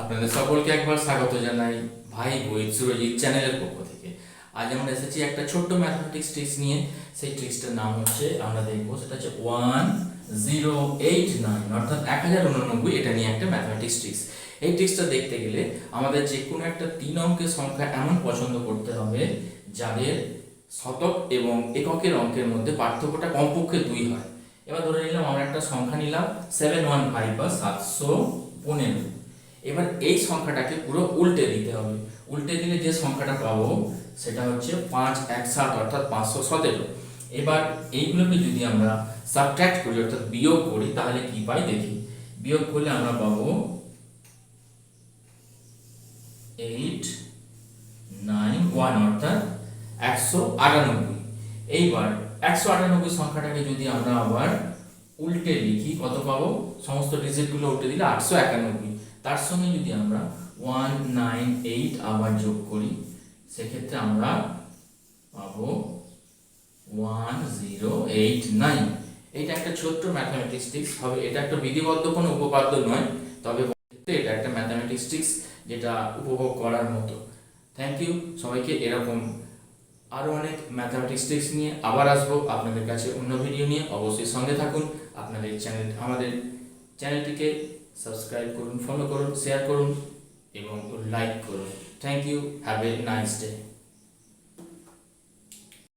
আপনাদের সকলকে একবার স্বাগত জানাই ভাই বই সুরজিৎ চ্যানেলের পক্ষ থেকে। আজ আমরা এসেছি একটা ছোট্ট ম্যাথমেটিক্স ট্রিক্স নিয়ে। সেই ট্রিক্সটার নাম হচ্ছে, আমরা দেখব, সেটা হচ্ছে ওয়ান জিরো এইট নাইন অর্থাৎ এক হাজার উননব্বই, এটা নিয়ে একটা ম্যাথমেটিক্স ট্রিক্স এই ট্রিক্সটা দেখতে গেলে আমাদের যে কোনো একটা তিন অঙ্কের সংখ্যা এমন পছন্দ করতে হবে, যাদের শতক এবং এককের অঙ্কের মধ্যে পার্থক্যটা কমপক্ষে দুই হয়। এবার ধরে নিলাম, আমরা একটা সংখ্যা নিলাম সেভেন ওয়ান ফাইভ বা সাতশো পনেরো। এবার এই সংখ্যাটাকে পুরো উল্টে দিতে হবে। উল্টে দিলে যে সংখ্যাটা পাবো, সেটা হচ্ছে পাঁচ, এক, সাত, অর্থাৎ পাঁচশো সতেরো। এবার এইগুলোকে যদি আমরা সাবট্রাক্ট করি, অর্থাৎ বিয়োগ করি, তাহলে কি পাই? দেখি। বিয়োগ করলে আমরা পাবো এইট নাইন ওয়ান অর্থাৎ একশো আটানব্বই। এইবার একশো আটানব্বই সংখ্যাটাকে যদি আমরা আবার উল্টে লিখি, কত পাবো? সমস্ত ডিজিটগুলো উল্টে দিলে আটশো একানব্বই। তার সঙ্গে যদি আমরা ওয়ান নাইন এইট আবার যোগ করি, সেক্ষেত্রে আমরা পাবো ওয়ান জিরো এইট নাইন। এইটা একটা ছোট্ট ম্যাথামেটিক্স হবে এটা একটা বিধিবদ্ধ কোনো উপপাদ্য নয়, তবে এটা একটা ম্যাথামেটিক্স ট্রিক্স যেটা উপভোগ করার মতো। থ্যাংক ইউ সবাইকে এরকম আরও অনেক ম্যাথামেটিক্স ট্রিক্স নিয়ে আবার আসব আপনাদের কাছে অন্য ভিডিও নিয়ে। অবশ্যই সঙ্গে থাকুন। আপনাদের চ্যানেল আমাদের চ্যানেলটিকে সাবস্ক্রাইব করুন ফলো করুন শেয়ার করুন এবং লাইক করুন। Thank you have a nice day